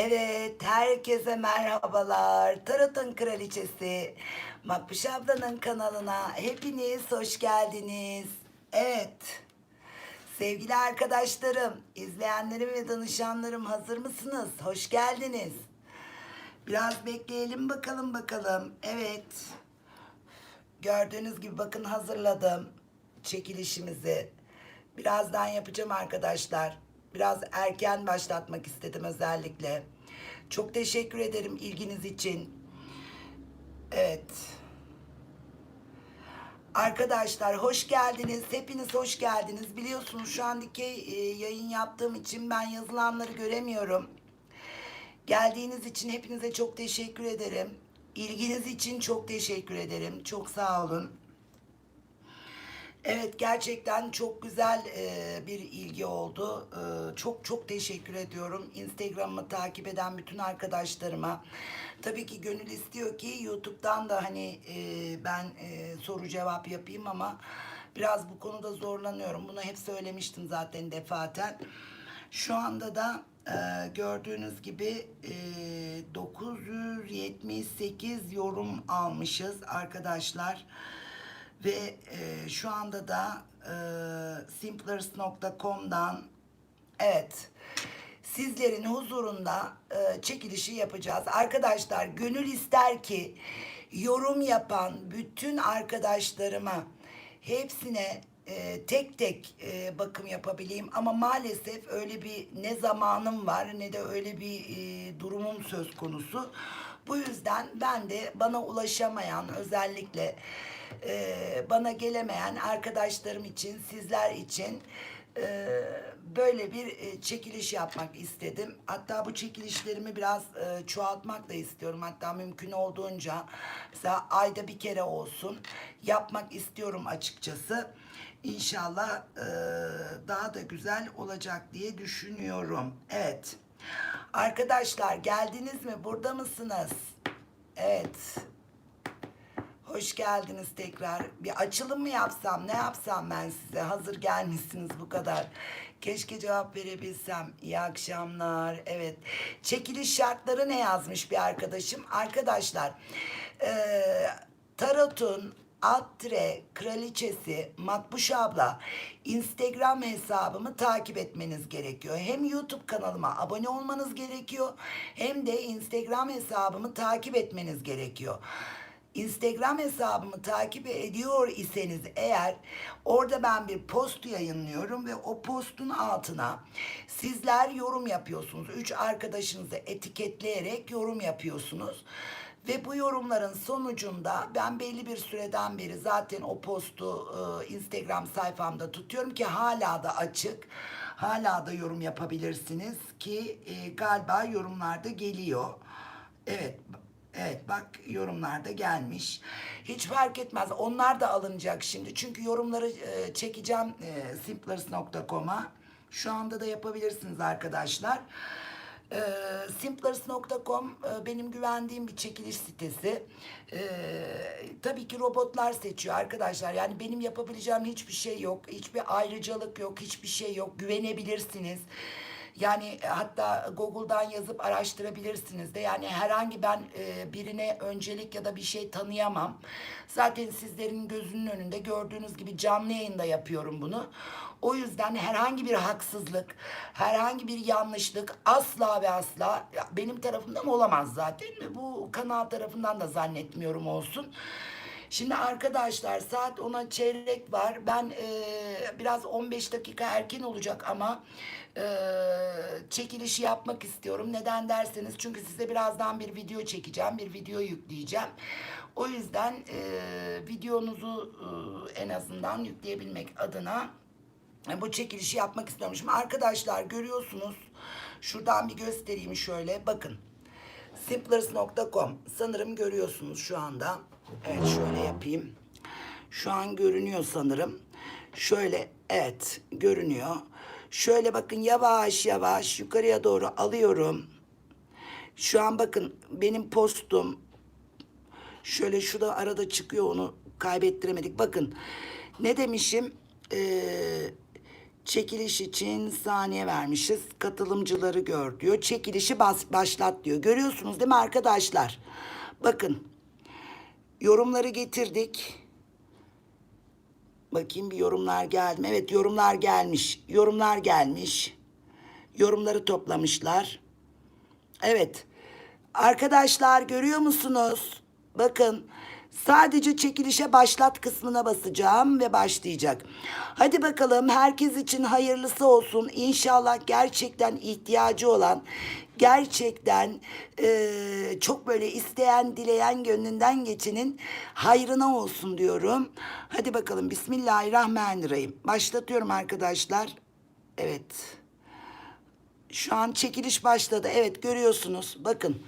Evet, herkese merhabalar. Tarot'un kraliçesi Makbuş ablanın kanalına hepiniz hoş geldiniz. Evet, sevgili arkadaşlarım, izleyenlerim ve danışanlarım hazır mısınız? Hoş geldiniz. Biraz bekleyelim bakalım bakalım. Evet, gördüğünüz gibi bakın hazırladım çekilişimizi. Birazdan yapacağım arkadaşlar. Biraz erken başlatmak istedim özellikle. Çok teşekkür ederim ilginiz için. Evet. Arkadaşlar hoş geldiniz. Hepiniz hoş geldiniz. Biliyorsunuz şu andaki e, yayın yaptığım için ben yazılanları göremiyorum. Geldiğiniz için hepinize çok teşekkür ederim. İlginiz için çok teşekkür ederim. Çok sağ olun. Evet gerçekten çok güzel e, bir ilgi oldu. E, çok çok teşekkür ediyorum. Instagram'ımı takip eden bütün arkadaşlarıma. Tabii ki gönül istiyor ki YouTube'dan da hani e, ben e, soru cevap yapayım ama biraz bu konuda zorlanıyorum. Bunu hep söylemiştim zaten defaten. Şu anda da e, gördüğünüz gibi e, 978 yorum almışız arkadaşlar. Ve e, şu anda da e, simplers.com'dan evet sizlerin huzurunda e, çekilişi yapacağız. Arkadaşlar gönül ister ki yorum yapan bütün arkadaşlarıma hepsine e, tek tek e, bakım yapabileyim ama maalesef öyle bir ne zamanım var ne de öyle bir e, durumum söz konusu. Bu yüzden ben de bana ulaşamayan özellikle e, bana gelemeyen arkadaşlarım için, sizler için e, böyle bir e, çekiliş yapmak istedim. Hatta bu çekilişlerimi biraz e, çoğaltmak da istiyorum. Hatta mümkün olduğunca mesela ayda bir kere olsun yapmak istiyorum açıkçası. İnşallah e, daha da güzel olacak diye düşünüyorum. Evet. Arkadaşlar geldiniz mi? Burada mısınız? Evet. Hoş geldiniz tekrar. Bir açılım mı yapsam, ne yapsam ben size? Hazır gelmişsiniz bu kadar. Keşke cevap verebilsem. İyi akşamlar. Evet. Çekiliş şartları ne yazmış bir arkadaşım? Arkadaşlar, eee Tarot'un alt tire kraliçesi Makbuş abla Instagram hesabımı takip etmeniz gerekiyor. Hem YouTube kanalıma abone olmanız gerekiyor hem de Instagram hesabımı takip etmeniz gerekiyor. Instagram hesabımı takip ediyor iseniz eğer orada ben bir post yayınlıyorum ve o postun altına sizler yorum yapıyorsunuz. Üç arkadaşınızı etiketleyerek yorum yapıyorsunuz. Ve bu yorumların sonucunda ben belli bir süreden beri zaten o postu e, Instagram sayfamda tutuyorum ki hala da açık. Hala da yorum yapabilirsiniz ki e, galiba yorumlarda geliyor. Evet Evet bak yorumlarda gelmiş. Hiç fark etmez. Onlar da alınacak şimdi. Çünkü yorumları e, çekeceğim e, simplers.com'a. Şu anda da yapabilirsiniz arkadaşlar. E, simplers.com e, benim güvendiğim bir çekiliş sitesi. E, tabii ki robotlar seçiyor arkadaşlar. Yani benim yapabileceğim hiçbir şey yok. Hiçbir ayrıcalık yok. Hiçbir şey yok. Güvenebilirsiniz. Yani e, hatta Google'dan yazıp araştırabilirsiniz de. Yani herhangi ben e, birine öncelik ya da bir şey tanıyamam. Zaten sizlerin gözünün önünde gördüğünüz gibi canlı yayında yapıyorum bunu. O yüzden herhangi bir haksızlık, herhangi bir yanlışlık asla ve asla benim tarafımdan olamaz zaten. Bu kanal tarafından da zannetmiyorum olsun. Şimdi arkadaşlar saat ona çeyrek var. Ben e, biraz 15 dakika erken olacak ama e, çekilişi yapmak istiyorum. Neden derseniz çünkü size birazdan bir video çekeceğim. Bir video yükleyeceğim. O yüzden e, videonuzu e, en azından yükleyebilmek adına e, bu çekilişi yapmak istiyorum. Şimdi arkadaşlar görüyorsunuz. Şuradan bir göstereyim şöyle. Bakın. Simplers.com sanırım görüyorsunuz şu anda. Evet şöyle yapayım. Şu an görünüyor sanırım. Şöyle evet görünüyor. Şöyle bakın yavaş yavaş yukarıya doğru alıyorum. Şu an bakın benim postum şöyle şu da arada çıkıyor onu kaybettiremedik. Bakın ne demişim? Ee, Çekiliş için saniye vermişiz. Katılımcıları gör diyor. Çekilişi bas, başlat diyor. Görüyorsunuz değil mi arkadaşlar? Bakın. Yorumları getirdik. Bakayım bir yorumlar geldi? Evet yorumlar gelmiş. Yorumlar gelmiş. Yorumları toplamışlar. Evet. Arkadaşlar görüyor musunuz? Bakın sadece çekilişe başlat kısmına basacağım ve başlayacak. Hadi bakalım herkes için hayırlısı olsun. İnşallah gerçekten ihtiyacı olan, gerçekten eee, çok böyle isteyen, dileyen, gönlünden geçenin hayrına olsun diyorum. Hadi bakalım Bismillahirrahmanirrahim. Başlatıyorum arkadaşlar. Evet. Şu an çekiliş başladı. Evet görüyorsunuz. Bakın.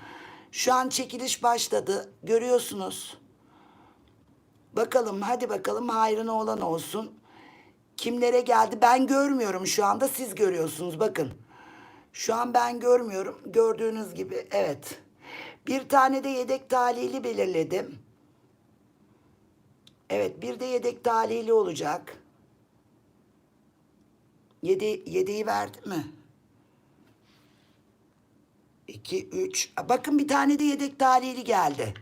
Şu an çekiliş başladı. Görüyorsunuz. Bakalım hadi bakalım hayrına olan olsun. Kimlere geldi? Ben görmüyorum şu anda. Siz görüyorsunuz. Bakın. Şu an ben görmüyorum. Gördüğünüz gibi evet. Bir tane de yedek talihli belirledim. Evet bir de yedek talihli olacak. Yedi, yedeği verdi mi? 2, 3. Bakın bir tane de yedek talihli geldi.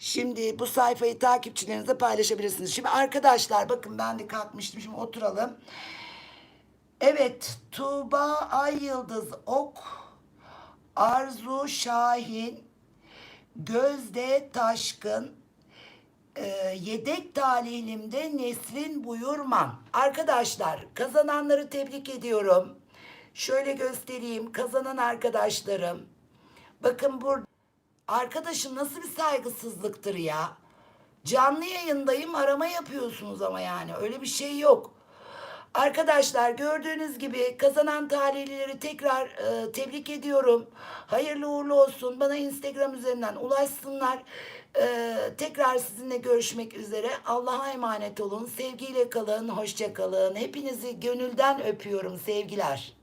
Şimdi bu sayfayı takipçilerinize paylaşabilirsiniz. Şimdi arkadaşlar bakın ben de kalkmıştım. Şimdi oturalım. Evet Tuğba Ay Yıldız Ok, Arzu Şahin, Gözde Taşkın, e, yedek talihlimde Nesrin Buyurman. Arkadaşlar kazananları tebrik ediyorum. Şöyle göstereyim kazanan arkadaşlarım. Bakın burada arkadaşım nasıl bir saygısızlıktır ya. Canlı yayındayım arama yapıyorsunuz ama yani öyle bir şey yok. Arkadaşlar gördüğünüz gibi kazanan talihlileri tekrar e, tebrik ediyorum. Hayırlı uğurlu olsun. Bana Instagram üzerinden ulaşsınlar. E, tekrar sizinle görüşmek üzere. Allah'a emanet olun. Sevgiyle kalın. Hoşça kalın. Hepinizi gönülden öpüyorum. Sevgiler.